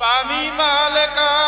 পাবি মালকা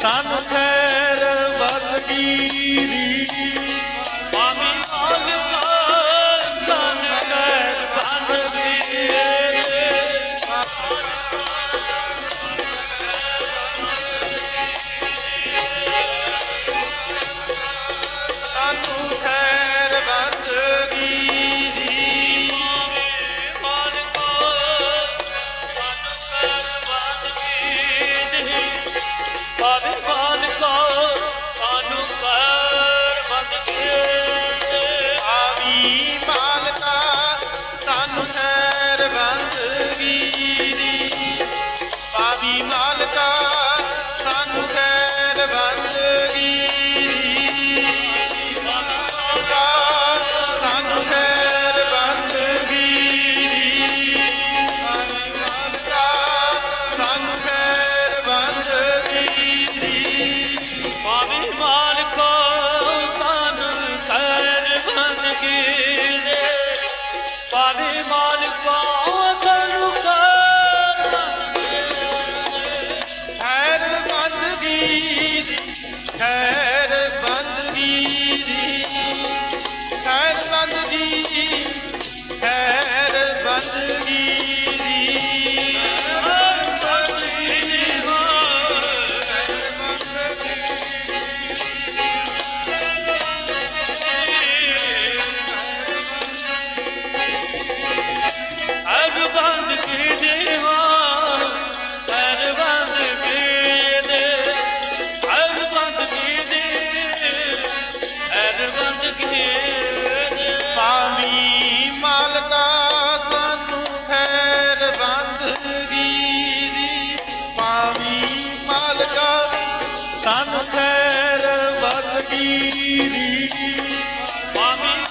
ਸਾਨੂੰ ਖੈਰ ਵਰਗੀ ਦੀ ਕੀਲੇ ਪਾਵੇ ਮਾਲਕਾ ਕਰੁ ਕਰਮੇ ਖੈਰ ਬੰਦਗੀ ਖੈਰ ਬੰਦਗੀ ਖੈਰ ਬੰਦਗੀ ਖੈਰ ਬੰਦਗੀ તન ખેર બદગીરી પામી